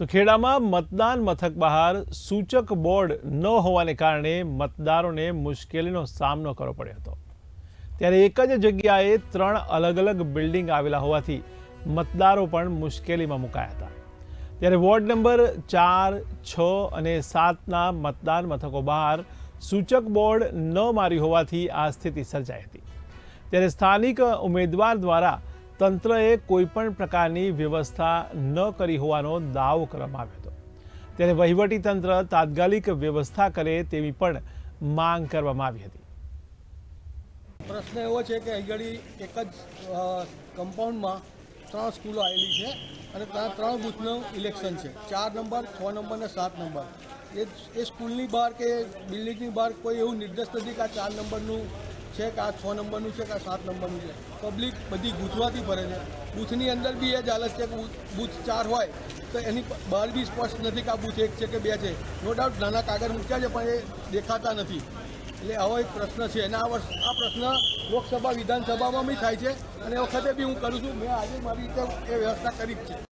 તો ખેડામાં મતદાન મથક બહાર સૂચક બોર્ડ ન હોવાને કારણે મતદારોને મુશ્કેલીનો સામનો કરવો પડ્યો હતો. ત્યારે એક જ જગ્યાએ ત્રણ અલગ અલગ બિલ્ડિંગ આવેલા હોવાથી મતદારો પણ મુશ્કેલીમાં મુકાયા હતા. ત્યારે વોર્ડ નંબર ચાર, છ અને સાતના મતદાન મથકો બહાર સૂચક બોર્ડ ન મારી હોવાથી આ સ્થિતિ સર્જાઈ હતી. ત્યારે સ્થાનિક ઉમેદવાર દ્વારા તંત્રએ કોઈપણ પ્રકારની વ્યવસ્થા ન કરી હોવાનો દાવો કરવામાં આવ્યો હતો. ત્યારે વહીવટી તંત્ર તાત્કાલિક વ્યવસ્થા કરે તેવી પણ માંગ કરવામાં આવી હતી. પ્રશ્ન એવો છે કે અહીં એક જ કમ્પાઉન્ડમાં ત્રણ સ્કૂલો આવેલી છે અને ત્યાં ત્રણ બૂથનું ઇલેક્શન છે. ચાર નંબર, છ નંબર અને સાત નંબર. એ એ સ્કૂલની બહાર કે બિલ્ડિંગની બહાર કોઈ એવું નિર્દેશ નથી કે આ ચાર નંબરનું છે કે આ છ નંબરનું છે કે આ સાત નંબરનું છે? પબ્લિક બધી ગૂંચવાતી ફરે છે. બૂથની અંદર બી એ જ હાલત છે કે બૂથ ચાર હોય તો એની બહાર બી સ્પષ્ટ નથી કે આ બૂથ એક છે કે બે છે. નો ડાઉટ નાના કાગળ મૂક્યા છે, પણ એ દેખાતા નથી. એટલે આવો એક પ્રશ્ન છે. અને આ વર્ષ, આ પ્રશ્ન લોકસભા, વિધાનસભામાં બી થાય છે. અને એ વખતે બી હું કરું છું. મેં આજે મારી રીતે એ વ્યવસ્થા કરી જ છે.